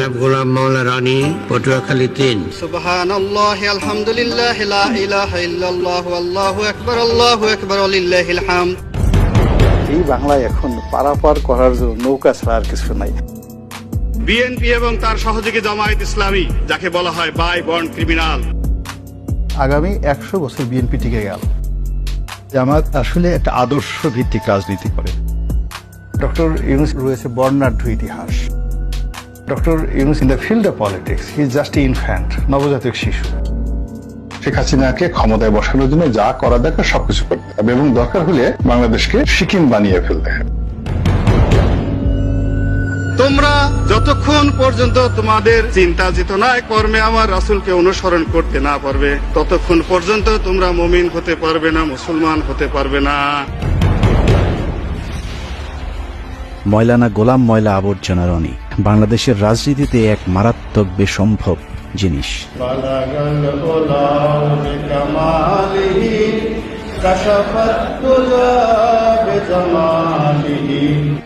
জনাব গোলাম মাওলা পটুয়াখালী তিন। এই বাংলায় এখন পারাপার করার জন্য নৌকা ছাড়া আর কিছু নাই। বিএনপি এবং তার সহযোগী জামায়াত ইসলামী যাকে বলা হয় বাই বন্ড ক্রিমিনাল। আগামী একশো বছর বিএনপি টিকে গেল। জামাত আসলে একটা আদর্শ ভিত্তিক রাজনীতি করে। ডক্টর ইউনুস রয়েছে বর্ণাঢ্য ইতিহাস। Doctor Yunus in the field of politics he is just infant নবজাতক শিশু। শেখ হাসিনাকে ক্ষমতায় বসানোর জন্য যা করা দরকার সবকিছু করতে হবে এবং দরকার হলে বাংলাদেশকে সিকিম বানিয়ে ফেলতে হবে। তোমরা যতক্ষণ পর্যন্ত তোমাদের চিন্তা জিত চেতনায় কর্মে আমার রাসূলকে অনুসরণ করতে না পারবে ততক্ষণ পর্যন্ত তোমরা মমিন হতে পারবে না মুসলমান হতে পারবে না। ময়লানা গোলাম ময়লা আবর্জনা রনি। বাংলাদেশের রাজনীতিতে এক মারাত্মক বেসম্ভব জিনিস।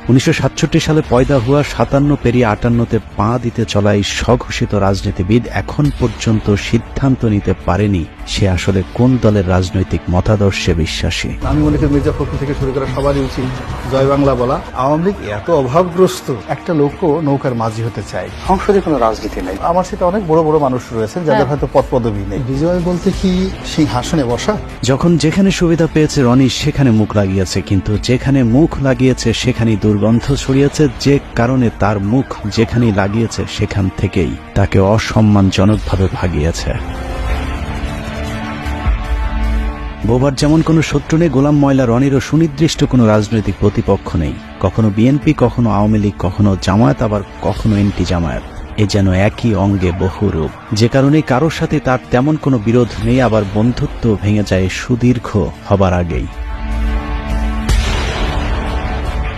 উনিশশো সাতষট্টি সালে পয়দা হওয়া সাতান্ন পেরিয়ে আটান্নতে পা দিতে চলা এই স্বঘোষিত রাজনীতিবিদ এখন পর্যন্ত সিদ্ধান্ত নিতে পারেনি সে আসলে কোন দলের রাজনৈতিক মতাদর্শে বিশ্বাসী। আমি মনে করি মির্জা ফখরুল থেকে শুরু করা সবারই উচিত জয় বাংলা বলা। আওয়ামী লীগ এত অভাবগ্রস্ত একটা লোকও নৌকার মাঝি হতে চায়। সংসদে কোনো রাজনীতি নেই। আমার সাথে অনেক বড় বড় মানুষ রয়েছেন যাদের হয়তো পদ পদবি নেই। বিজয় বলতে কি সিংহাসনে বসা? যখন যেখানে সুবিধা পেয়েছে রনি, সেখানে মুখ লাগিয়েছে। কিন্তু যেখানে মুখ লাগিয়েছে, সেখানেই দুর্গন্ধ ছড়িয়েছে। যে কারণে তার মুখ যেখানেই লাগিয়েছে, সেখান থেকেই তাকে অসম্মানজনকভাবে ভাগিয়েছে। বোবার যেমন কোনো শত্রু নেই, গোলাম ময়লা রনিরও সুনির্দিষ্ট কোনো রাজনৈতিক প্রতিপক্ষ নেই। কখনো বিএনপি, কখনো আওয়ামী লীগ, কখনো জামায়াত, আবার কখনো এনটি জামায়াত এ যেন একই অঙ্গে বহু রূপ যে কারণে কারোর সাথে তার তেমন কোনো বিরোধ নেই, আবার বন্ধুত্ব ভেঙে যায় সুদীর্ঘ হবার আগেই।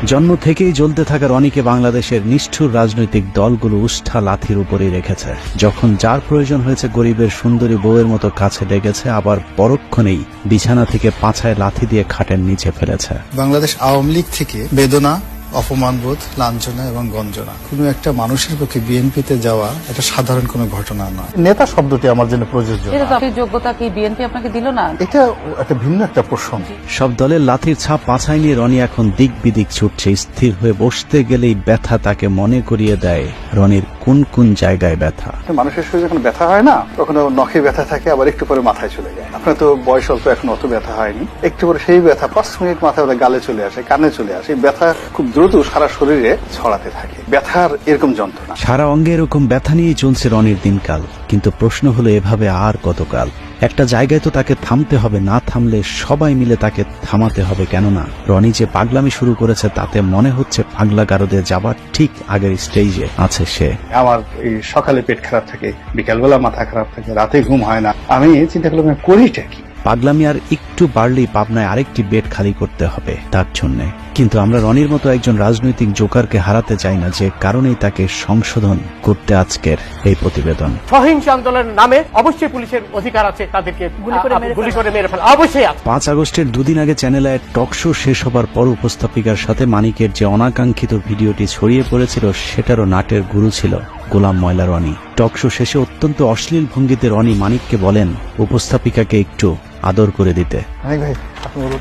জন্ম থেকেই জ্বলতে থাকা রনিকে বাংলাদেশের নিষ্ঠুর রাজনৈতিক দলগুলো উষ্ঠা লাথির উপরেই রেখেছে। যখন যার প্রয়োজন হয়েছে গরিবের সুন্দরী বউয়ের মতো কাছে লেগেছে, আবার পরক্ষণেই বিছানা থেকে পাছায় লাথি দিয়ে খাটের নিচে ফেলেছে। বাংলাদেশ আওয়ামী লীগ থেকে বেদনা অপমানবোধ লাঞ্ছনা এবং গঞ্জনা। কোনো একটা মানুষের পক্ষে বিএনপিতে যাওয়া এটা সাধারণ কোনো ঘটনা নয়। নেতা শব্দটি আমার জন্য প্রযোজ্য এটা তো আপনি যোগ্যতা কি বিএনপি আপনাকে দিল না? এটা একটা ভিন্ন একটা প্রসঙ্গ সব দলের লাথির ছাপ পাছায় নিয়ে রনি এখন দিক বিদিক ছুটছে স্থির হয়ে বসতে গেলেই ব্যথা তাকে মনে করিয়ে দেয় রনির কোন কোন জায়গায় ব্যথা? মানুষের শরীরে যখন ব্যথা হয় না তখন নখে ব্যথা থাকে আবার একটু পরে মাথায় চলে যায়। আপনার তো বয়স অল্প এখন অত ব্যথা হয়নি। একটু পরে সেই ব্যথা পাঁচ মিনিট মাথায় গালে চলে আসে কানে চলে আসে। এই ব্যথা খুব দ্রুত সারা শরীরে ছড়াতে থাকে। ব্যথার এরকম যন্ত্রণা। সারা অঙ্গে এরকম ব্যথা নিয়ে চলছে রনির দিনকাল। কিন্তু প্রশ্ন হলো এভাবে আর কতকাল? একটা জায়গায় তো তাকে থামতে হবে না থামলে সবাই মিলে তাকে থামাতে হবে কেননা রনি যে পাগলামি শুরু করেছে তাতে মনে হচ্ছে পাগলা গারদে যাবার ঠিক আগের স্টেজে আছে সে। আমার এই সকালে পেট খারাপ থাকে বিকালবেলা মাথা খারাপ থাকে রাতে ঘুম হয় না। আমি চিন্তা করলাম করিটা কি? পাগলামি আর একটু বাড়লেই পাবনায় আরেকটি বেড খালি করতে হবে তার জন্য। কিন্তু আমরা রনির মতো একজন রাজনৈতিক জোকারকে হারাতে চাই না যে কারণেই তাকে সংশোধন করতে আজকের এই প্রতিবেদন। সহিংস আন্দোলনের নামে অবশ্যই পুলিশের অধিকার আছে তাদেরকে গুলি করে গুলি করে মেরে ফেলা। অবশ্যই আছে। পাঁচ আগস্টের দুদিন আগে চ্যানেলে টক শো শেষ হবার পর উপস্থাপিকার সাথে মানিকের যে অনাকাঙ্ক্ষিত ভিডিওটি ছড়িয়ে পড়েছিল সেটারও নাটের গুরু ছিল গোলাম ময়লা রনি। টক শো শেষে অত্যন্ত অশ্লীল ভঙ্গিতে রনি মানিককে বলেন উপস্থাপিকাকে একটু আদর করে দিতে। অনেক ভাই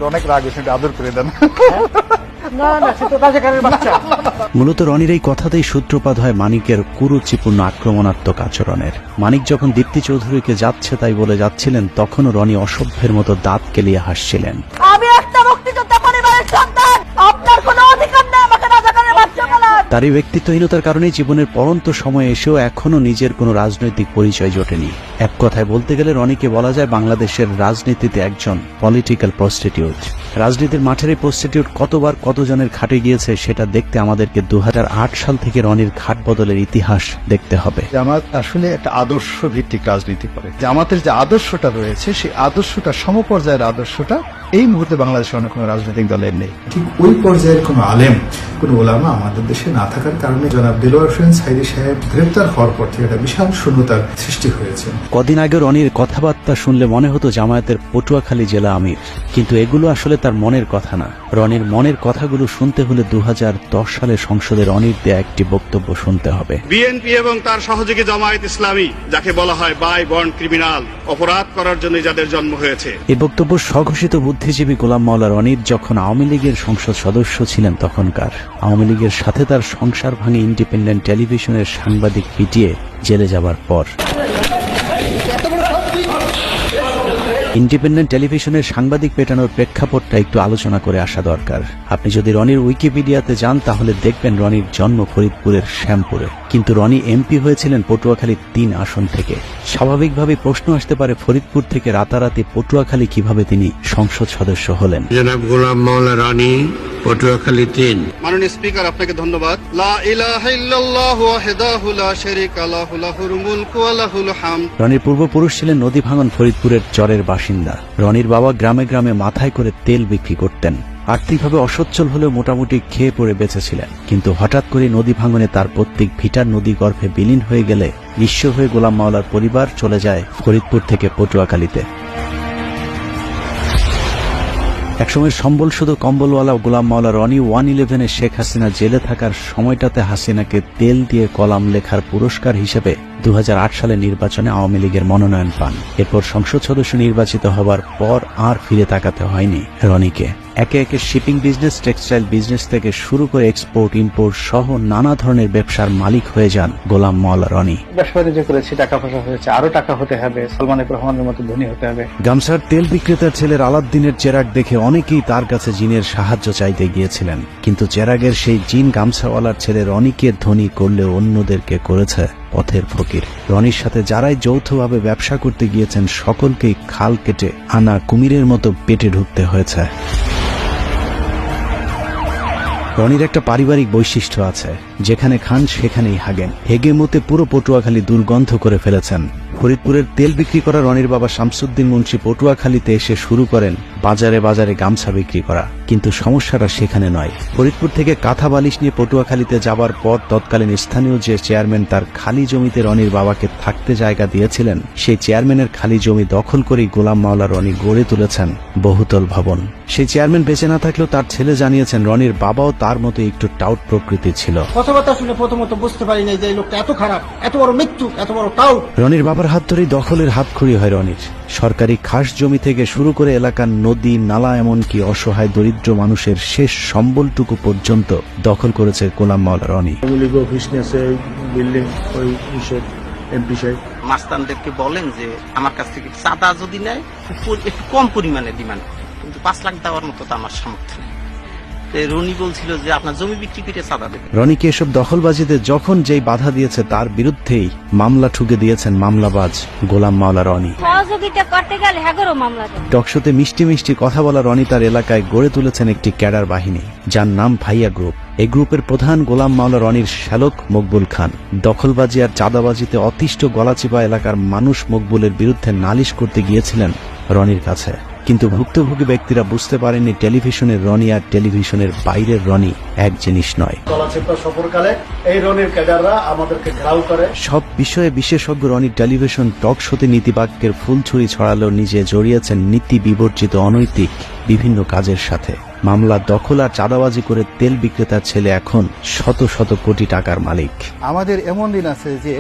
অনেক রাগ আদর করে দেন। মূলত রনির এই কথাতেই সূত্রপাত হয় মানিকের কুরুচিপূর্ণ আক্রমণাত্মক আচরণের। মানিক যখন দীপ্তি চৌধুরীকে যাচ্ছে তাই বলে যাচ্ছিলেন তখনও রনি অসভ্যের মতো দাঁত কেলিয়ে হাসছিলেন। আমি একটা মুক্তিযোদ্ধা পরিবারের সন্তান! আপনার কোনো অধিকার নেই আমাকে রাজাকারের বাচ্চা বলার তার এই ব্যক্তিত্বহীনতার কারণেই জীবনের পরন্ত সময় এসেও এখনও নিজের কোনো রাজনৈতিক পরিচয় জোটেনি। এক কথায় বলতে গেলে রনিকে বলা যায় বাংলাদেশের রাজনীতিতে একজন পলিটিক্যাল প্রস্টিটিউট রাজনীতির মাঠের এই প্রস্টিটিউট কতবার কতজনের খাটে গিয়েছে সেটা দেখতে আমাদেরকে দু হাজার আট সাল থেকে রনির ঘাট বদলের ইতিহাস দেখতে হবে। জামাত আসলে একটা আদর্শ ভিত্তিক রাজনীতি করে। জামাতের যে আদর্শটা রয়েছে সেই আদর্শটা সমপর্যায়ের আদর্শটা এই মুহূর্তে বাংলাদেশে অন্য কোনো রাজনৈতিক দলের নেই। ঠিক ওই পর্যায়ের কোনো আলেম কোনো ওলামা আমাদের দেশে না থাকার কারণে জনাব দিলওয়ার হোসেন সাইদি সাহেব গ্রেপ্তার হওয়ার পর থেকে একটা বিশাল শূন্যতার সৃষ্টি হয়েছে। কদিন আগে রনির কথাবার্তা শুনলে মনে হতো জামায়াতের পটুয়াখালী জেলা আমির। কিন্তু এগুলো আসলে তার মনের কথা না। রনির মনের কথাগুলো শুনতে হলে দু সালে সংসদে রনির দেয়া একটি বক্তব্য শুনতে হবে। বিএনপি এবং তার সহযোগী জামায়াত ইসলামী যাকে বলা হয় বাই বন্ড ক্রিমিনাল অপরাধ করার জন্য যাদের জন্ম হয়েছে। এই বক্তব্য স্বঘোষিত বুদ্ধিজীবী গোলাম মাওলা রনির যখন আওয়ামী লীগের সংসদ সদস্য ছিলেন তখনকার। আওয়ামী লীগের সাথে তার সংসার ভাঙে ইন্ডিপেন্ডেন্ট টেলিভিশনের সাংবাদিক পিটিয়ে জেলে যাবার পর। ইন্ডিপেন্ডেন্ট টেলিভিশনের সাংবাদিক পেটানোর প্রেক্ষাপটটা একটু আলোচনা করে আসা দরকার। আপনি যদি রনির উইকিপিডিয়াতে যান তাহলে দেখবেন রনির জন্ম ফরিদপুরের শ্যামপুরে। কিন্তু রনি এমপি হয়েছিলেন পটুয়াখালীর তিন আসন থেকে। স্বাভাবিকভাবে প্রশ্ন আসতে পারে ফরিদপুর থেকে রাতারাতি পটুয়াখালী কীভাবে তিনি সংসদ সদস্য হলেন? জনাব গোলাম মাওলা রানী পটুয়াখালী তিন। মাননীয় স্পিকার আপনাকে ধন্যবাদ। লা ইলাহা ইল্লাল্লাহু ওয়াহদাহু লা শারীকা লাহু লাহুল মুলকু ওয়া লাহুল হামদ। রনির পূর্বপুরুষ ছিলেন নদী ভাঙন ফরিদপুরের চরের বাসিন্দা। রনির বাবা গ্রামে গ্রামে মাথায় করে তেল বিক্রি করতেন। আর্থিকভাবে অসচ্ছল হলেও মোটামুটি খেয়ে পড়ে বেঁচেছিলেন। কিন্তু হঠাৎ করে নদী ভাঙনে তার প্রত্যেক ভিটার নদী গর্ভে বিলীন হয়ে গেলে নিঃস্ব হয়ে গোলাম মাওলার পরিবার চলে যায় ফরিদপুর থেকে পটুয়াখালীতে। একসময় সম্বল শুধু কম্বলওয়ালা গোলাম মাওলা রনি ওয়ান ইলেভেনে শেখ হাসিনা জেলে থাকার সময়টাতে হাসিনাকে তেল দিয়ে কলাম লেখার পুরস্কার হিসেবে দু সালে নির্বাচনে আওয়ামী লীগের মনোনয়ন পান। এরপর সংসদ সদস্য নির্বাচিত হবার পর আর ফিরে তাকাতে হয়নি রনিকে। একে একে শিপিং বিজনেস টেক্সটাইল বিজনেস থেকে শুরু করে এক্সপোর্ট ইম্পোর্ট সহ নানা ধরনের ব্যবসার মালিক হয়ে যান গোলাম মাওলা রনি। ব্যবসা বাণিজ্য করেছি টাকা পয়সা হয়েছে আরও টাকা হতে হবে সালমান রহমানের মতো ধনী হতে হবে। গামছার তেল বিক্রেতার ছেলের আলাদ্দিনের চেরাগ দেখে অনেকেই তার কাছে জিনের সাহায্য চাইতে গিয়েছিলেন। কিন্তু চেরাগের সেই জিন গামছাওয়ালার ছেলে রনিকে ধনী করলেও অন্যদেরকে করেছে পথের ফকির। রনির সাথে যারাই যৌথভাবে ব্যবসা করতে গিয়েছেন সকলকেই খাল কেটে আনা কুমিরের মতো পেটে ঢুকতে হয়েছে। রনির একটা পারিবারিক বৈশিষ্ট্য আছে। যেখানে খান, সেখানেই হাগেন। হেগে মতে পুরো পটুয়াখালী দুর্গন্ধ করে ফেলেছেন। ফরিদপুরের তেল বিক্রি করা রনির বাবা শামসুদ্দিন মুন্সি পটুয়াখালীতে এসে শুরু করেন বাজারে বাজারে গামছা বিক্রি করা। কিন্তু সমস্যাটা সেখানে নয়। ফরিদপুর থেকে কাঁথা বালিশ নিয়ে পটুয়াখালীতে যাবার পর তৎকালীন স্থানীয় যে চেয়ারম্যান তার খালি জমিতে রনির বাবাকে থাকতে জায়গা দিয়েছিলেন সেই চেয়ারম্যানের খালি জমি দখল করেই গোলাম মাওলা রনি গড়ে তুলেছেন বহুতল ভবন। সেই চেয়ারম্যান বেঁচে না থাকলেও তার ছেলে জানিয়েছেন রনির বাবাও তার মতো একটু টাউট প্রকৃতি ছিল। কথাবার্তা শুনে প্রথমত বুঝতে পারি নাই যে এই লোকটা এত খারাপ এত বড় মৃত্যু এত বড় টাউট। রনির বাবার হাত ধরেই দখলের হাতখড়ি হয় রনির। সরকারি খাস জমি থেকে শুরু করে এলাকার নদী নালা এমনকি অসহায় দরিদ্র মানুষের শেষ সম্বলটুকু পর্যন্ত দখল করেছে গোলাম মাওলা রনি। মাস্তানদেরকে বলেন যে আমার কাছ থেকে চাঁদা যদি নেয় একটু কম পরিমাণে ডিমান্ড কিন্তু পাঁচ লাখ দেওয়ার মতো তো আমার সামর্থ্য নেই। রনি বলছিল যে আপনার জমি বিক্রি করে চাঁদা দেবে। রনিকে এসব দখলবাজিতে যখন যেই বাধা দিয়েছে তার বিরুদ্ধেই মামলা ঠুকে দিয়েছেন মামলাবাজ গোলাম মাওলা রনি। সহযোগিতা করতে গেলে হ্যাগরও মামলা টকশোতে মিষ্টি মিষ্টি কথা বলা রনি তার এলাকায় গড়ে তুলেছেন একটি ক্যাডার বাহিনী যার নাম ভাইয়া গ্রুপ। এই গ্রুপের প্রধান গোলাম মাওলা রনির শ্যালক মকবুল খান। দখলবাজি আর চাঁদাবাজিতে অতিষ্ঠ গলাচিপা এলাকার মানুষ মকবুলের বিরুদ্ধে নালিশ করতে গিয়েছিলেন রনির কাছে। কিন্তু ভুক্তভোগী ব্যক্তিরা বুঝতে পারেননি টেলিভিশনের রনি আর টেলিভিশনের বাইরের রনি এক জিনিস নয়। সফরকালে এই রনির ক্যাডাররা আমাদেরকে ঘেরাও করে। সব বিষয়ে বিশেষজ্ঞ রনি টেলিভিশন টক শোতে নীতিবাক্যের ফুলছুরি ছড়ালেও নিজে জড়িয়েছেন নীতি বিবর্জিত অনৈতিক বিভিন্ন কাজের সাথে। মামলা দখল আর চাঁদাবাজি করে তেল বিক্রেতার ছেলে এখন শত শত কোটি টাকার মালিক। আমাদের এমন দিন আছে যে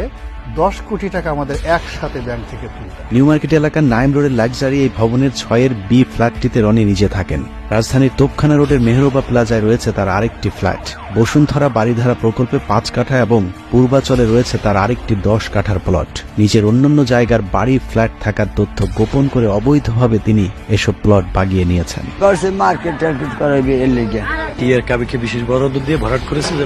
দশ কোটি টাকা আমাদের একসাথে ব্যাংক থেকে তুলতে। নিউ মার্কেট এলাকার নাইম রোডের লাক্সারি এই ভবনের ছয়ের বি ফ্ল্যাটটিতে রনি নিজে থাকেন রাজধানীর তোপখানা রোডের মেহরোবা প্লাজায় রয়েছে তার আরেকটি ফ্ল্যাট। বসুন্ধরা বাড়িধারা প্রকল্পে পাঁচ কাঠা এবং পূর্বাচলে রয়েছে তার আরেকটি দশ কাঠার প্লট। নিজের অন্যান্য জায়গার বাড়ি ফ্ল্যাট থাকার তথ্য গোপন করে অবৈধভাবে তিনি এসব প্লট বাগিয়ে নিয়েছেন। মার্কেট এর লেগে।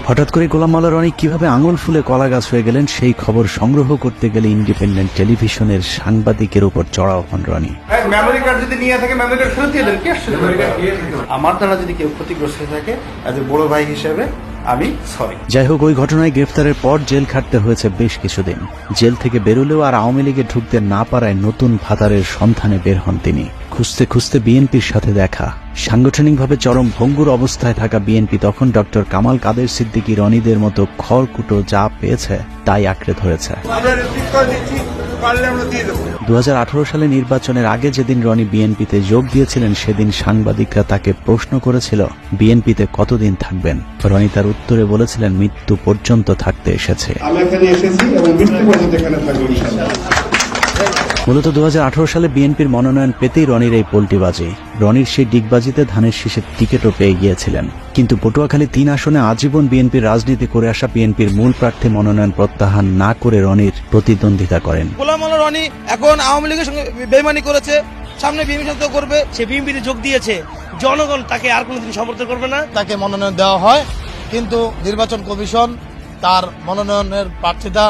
হঠাৎ করে গোলাম মাওলা রনি কীভাবে আঙুল ফুলে কলা গাছ হয়ে গেলেন সেই খবর সংগ্রহ করতে গেলে ইন্ডিপেন্ডেন্ট টেলিভিশনের সাংবাদিকের উপর চড়াও হন রনি। মেমোরি কার্ড যদি নিয়ে থাকে মেমোরি কার্ড ফেরত দিয়ে দেন। আমার দ্বারা যদি কেউ ক্ষতিগ্রস্ত হয়ে থাকে এজ এ বড় ভাই হিসেবে আমি সরি যাই হোক ওই ঘটনায় গ্রেফতারের পর জেল খাটতে হয়েছে বেশ কিছুদিন। জেল থেকে বেরোলেও আর আওয়ামী লীগে ঢুকতে না পারায় নতুন ভাতারের সন্ধানে বের হন তিনি। খুঁজতে খুঁজতে বিএনপির সাথে দেখা। সাংগঠনিকভাবে চরম ভঙ্গুর অবস্থায় থাকা বিএনপি তখন ডক্টর কামাল কাদের সিদ্দিকী রনিদের মতো খড়কুটো যা পেয়েছে তাই আঁকড়ে ধরেছে। দু হাজার আঠেরো সালে নির্বাচনের আগে যেদিন রনি বিএনপিতে যোগ দিয়েছিলেন সেদিন সাংবাদিকরা তাকে প্রশ্ন করেছিল বিএনপিতে কতদিন থাকবেন? রনি তার উত্তরে বলেছিলেন মৃত্যু পর্যন্ত থাকতে এসেছে। আমি এখানে এসেছি এবং মৃত্যু পর্যন্ত এখানে থাকব মূলত দু হাজার আঠেরো সালে বিএনপির মনোনয়ন পেতেই রনির এই পোল্টিবাজি রনির সেই ডিগবাজিতে ধানের শীষের টিকিটও পেয়ে গিয়েছিলেন। কিন্তু পটুয়াখালী তিন আসনে আজীবন বিএনপির রাজনীতি করে আসা বিএনপির মূল প্রার্থী মনোনয়ন প্রত্যাহার না করে রনির প্রতিদ্বন্দ্বিতা করেন। গোলাম রনি এখন আওয়ামী লীগের সঙ্গে বেমানি করেছে সামনে বিএনপির সাথে করবে। সে বিএনপিতে যোগ দিয়েছে। জনগণ তাকে আর কোনোদিন সমর্থন করবে না। তাকে মনোনয়ন দেওয়া হয় কিন্তু নির্বাচন কমিশন তার মনোনয়নের প্রার্থিতা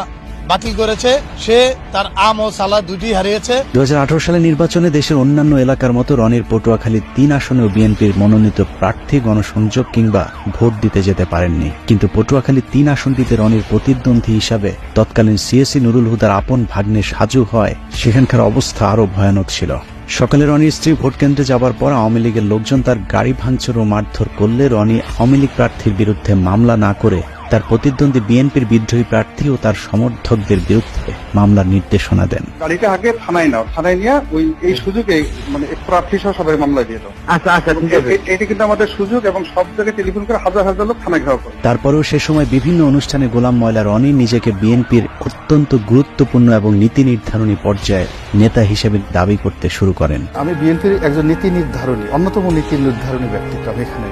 বাতিল করেছে। সে তার আম ও সালা দুটি হারিয়েছে। দু সালে নির্বাচনে দেশের অন্যান্য এলাকার মতো রনির পটুয়াখালী তিন আসনেও বিএনপির মনোনীত প্রার্থী গণসংযোগ কিংবা ভোট দিতে যেতে পারেননি। কিন্তু পটুয়াখালী তিন আসনটিতে রনির প্রতিদ্বন্দ্বী হিসাবে তৎকালীন সিএসি নুরুল হুদার আপন ভাগ্নে সাজু হয়। সেখানকার অবস্থা আরও ভয়ানক ছিল। সকালে রনির স্ত্রী ভোট কেন্দ্রে যাবার পর আওয়ামী লীগের লোকজন তার গাড়ি ভাঙচুর ও মারধর করলে রনি আওয়ামী লীগ প্রার্থীর বিরুদ্ধে মামলা না করে তার প্রতিদ্বন্দ্বী বিএনপির বিদ্রোহী প্রার্থী ও তার সমর্থকদের বিরুদ্ধে মামলার নির্দেশনা দেন। গাড়িটা আগে থানায় নাও। থানায় নিয়ে ওই এই সুযোগে মানে প্রার্থী সহ সবাই মামলা দিয়ে দাও। আচ্ছা আচ্ছা ঠিক আছে। এটি কিন্তু আমাদের সুযোগ এবং সব জায়গায় টেলিফোন করে হাজার হাজার লোক থানায় ঘেরাও করে। তারপরেও সে সময় বিভিন্ন অনুষ্ঠানে গোলাম ময়লা রনি নিজেকে বিএনপির অত্যন্ত গুরুত্বপূর্ণ এবং নীতি নির্ধারণী পর্যায়ে নেতা হিসেবে দাবি করতে শুরু করেন। আমি বিএনপির একজন নীতি নির্ধারণী অন্যতম নীতি নির্ধারণী ব্যক্তিত্ব আমি এখানে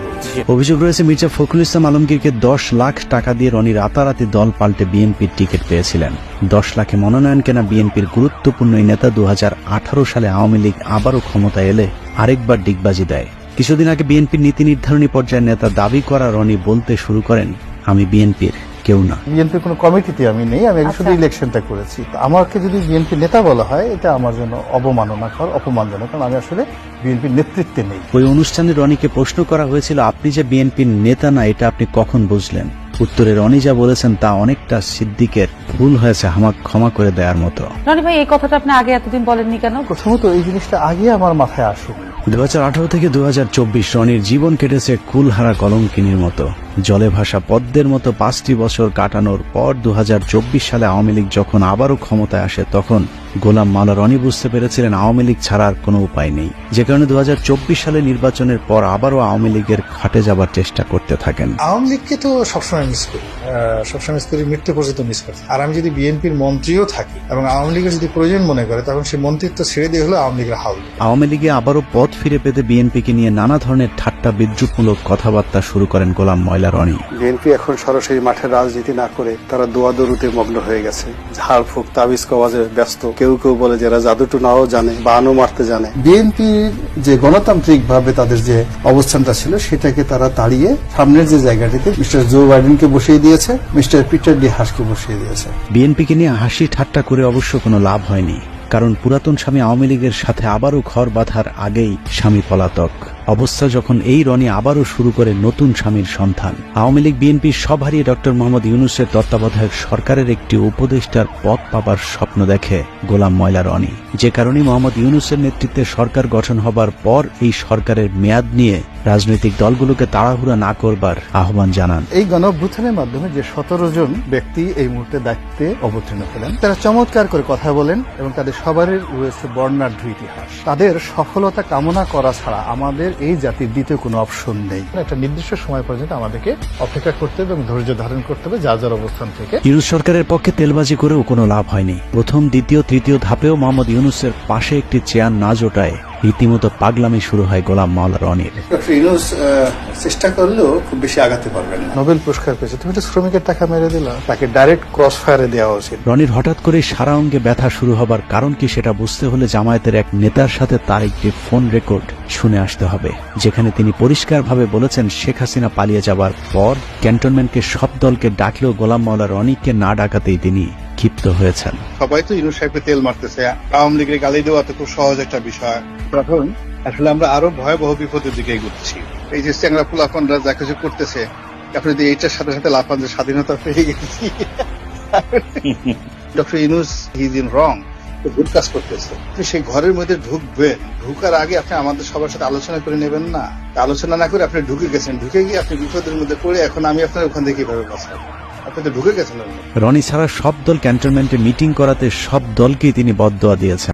অভিযোগ রয়েছে মির্জা ফখরুল ইসলাম আলমগীরকে দশ লাখ টাকা দিয়ে রনি রাতারাতি দল পাল্টে বিএনপির টিকিট পেয়েছিলেন। দশ লাখে মনোনয়ন কেনা বিএনপির গুরুত্বপূর্ণ নেতা দু হাজার আঠারো সালে আওয়ামী লীগ আবারও ক্ষমতা এলে আরেকবার ডিগবাজি দেয়। কিছুদিন আগে বিএনপির নীতি নির্ধারণী পর্যায়ের নেতা দাবি করা রনি বলতে শুরু করেন, আমি বিএনপির। কেউ না। বিএনপির কোনো কমিটিতে আমি নেই আমি শুধু ইলেকশনটা করেছি। তো আমাকে যদি বিএনপি নেতা বলা হয় এটা আমার জন্য অবমাননাকর অপমানজনক কারণ আমি আসলে বিএনপির নেতৃত্বে নেই। ওই অনুষ্ঠানে রনিকে প্রশ্ন করা হয়েছিল আপনি যে বিএনপির নেতা না এটা আপনি কখন বুঝলেন? উত্তরে রনি যা বলেছেন তা অনেকটা সিদ্দিকের ভুল হয়েছে আমাকে ক্ষমা করে দেওয়ার মতো। রনি ভাই এই কথাটা আপনি আগে এতদিন বলেননি কেন? প্রথমত এই জিনিসটা আগে আমার মাথায় আসুক দু হাজার আঠারো থেকে দু হাজার চব্বিশ রনির জীবন কেটেছে কুলহারা কলঙ্কিনীর মতো। জলে ভাসা পদ্মের মতো পাঁচটি বছর কাটানোর পর দু হাজার চব্বিশ সালে আওয়ামী লীগ যখন আবারও ক্ষমতায় আসে তখন গোলাম মালা রনি বুঝতে পেরেছিলেন আওয়ামী লীগ ছাড়ার কোনো উপায় নেই। যে কারণে দু হাজার চব্বিশ সালে নির্বাচনের পর আবারও আওয়ামী লীগের খাটে যাবার চেষ্টা করতে থাকেন। আওয়ামী লীগকে তো সবসময় মিস করি। সবসময় মিস করি মৃত্যু পর্যন্ত মিস করি। আর আমি যদি বিএনপির মন্ত্রীও থাকি এবং আওয়ামী লীগের যদি প্রয়োজন মনে করে তখন সেই মন্ত্রিত্ব ছেড়ে দিয়ে হলো আওয়ামী লীগের হাল। দেব। আওয়ামী লীগে আবারও পথ ফিরে পেতে বিএনপিকে নিয়ে নানা ধরনের ঠাট্টা বিদ্রুপমূলক কথাবার্তা শুরু করেন গোলাম ময়লা রনি। বিএনপি এখন সরাসরি মাঠে রাজনীতি না করে তারা দোয়াদরুতে মগ্ন হয়ে গেছে। ঝাড় ফুক তাবিজ কওয়াজে ব্যস্ত। কেউ কেউ বলে যারা জাদুটু নাও জানে বানও মারতে জানে। বিএনপির যে গণতান্ত্রিক ভাবে তাদের যে অবস্থানটা ছিল সেটাকে তারা তাড়িয়ে সামনের যে জায়গাটিতে মিস্টার জো বাইডেনকে বসিয়ে দিয়েছে মিস্টার পিটার ডি হাসকে বসিয়ে দিয়েছে। বিএনপিকে নিয়ে হাসি ঠাট্টা করে অবশ্য কোনো লাভ হয়নি কারণ পুরাতন স্বামী আওয়ামী লীগের সাথে আবারও ঘর বাঁধার আগেই স্বামী পলাতক। অবস্থা যখন এই রনি আবারও শুরু করে নতুন স্বামীর সন্ধান। আওয়ামী লীগ বিএনপির সব হারিয়ে ডক্টর মোহাম্মদ ইউনুসের তত্ত্বাবধায়ক সরকারের একটি উপদেষ্টার পদ পাবার স্বপ্ন দেখে গোলাম ময়লা রনি। যে কারণে মোহাম্মদ ইউনুসের নেতৃত্বে সরকার গঠন হবার পর এই সরকারের মেয়াদ নিয়ে রাজনৈতিক দলগুলোকে তাড়াহুড়া না করবার আহ্বান জানান। এই গণঅভ্যুত্থানের মাধ্যমে যে সতেরো জন ব্যক্তি এই মুহূর্তে দায়িত্বে অবতীর্ণ হলেন, তারা চমৎকার করে কথা বলেন এবং তাদের সবারই রয়েছে বর্ণাঢ্য ইতিহাস। তাদের সফলতা কামনা করা ছাড়া আমাদের এই জাতির দ্বিতীয় কোনো অপশন নেই। একটা নির্দিষ্ট সময় পর্যন্ত আমাদেরকে অপেক্ষা করতে হবে এবং ধৈর্য ধারণ করতে হবে যা যার অবস্থান থেকে। ইউনুস সরকারের পক্ষে তেলবাজি করেও কোনো লাভ হয়নি। প্রথম দ্বিতীয় তৃতীয় ধাপেও মোহাম্মদ ইউনুসের পাশে একটি চেয়ার না জোটায় রীতিমতো পাগলামি শুরু হয় গোলাম মাওলা রনির। ইউনুস চেষ্টা করলেও খুব বেশি আগাতে পারবেন না। নোবেল পুরস্কার পেয়েছে। তুমি তো শ্রমিকের টাকা মেরে দিলা। তাকে ডাইরেক্ট ক্রস ফায়ারে দেওয়া উচিত। রনির হঠাৎ করে সারা অঙ্গে ব্যথা শুরু হবার কারণ কি সেটা বুঝতে হলে জামায়াতের এক নেতার সাথে তার একটি ফোন রেকর্ড শুনে আসতে হবে যেখানে তিনি পরিষ্কারভাবে বলেছেন শেখ হাসিনা পালিয়ে যাবার পর ক্যান্টনমেন্টকে সব দলকে ডাকলেও গোলাম মাওলা রনিকে না ডাকাতেই তিনি ক্ষিপ্ত হয়েছেন। সবাই তো ইনু সাহেবকে তেল মারতেছে আওয়ামী লীগের গালি দেওয়া তো খুব সহজ একটা বিষয়। প্রথম আসলে আমরা আরও ভয়াবহ বিপদের দিকে এগুচ্ছি। এই যে চ্যাংরা পোলাপনরা যা কিছু করতেছে আপনি যদি এইটার সাথে সাথে লাফান যে স্বাধীনতা পেয়ে গেছি। Doctor Yunus is in wrong ভুল কাজ করতেছে। সেই ঘরের মধ্যে ঢুকবেন ঢুকার আগে আপনি আমাদের সবার সাথে আলোচনা করে নেবেন না। আলোচনা না করে আপনি ঢুকে গেছেন ঢুকে গিয়ে আপনি বিপদের মধ্যে পড়ে এখন আমি আপনার ওখান থেকে কীভাবে বাঁচবো আপনাদের ঢুকে গেছেন রনি ছাড়া সব দল ক্যান্টনমেন্টে মিটিং করাতে সব দলকেই তিনি বদদোয়া দিয়েছেন।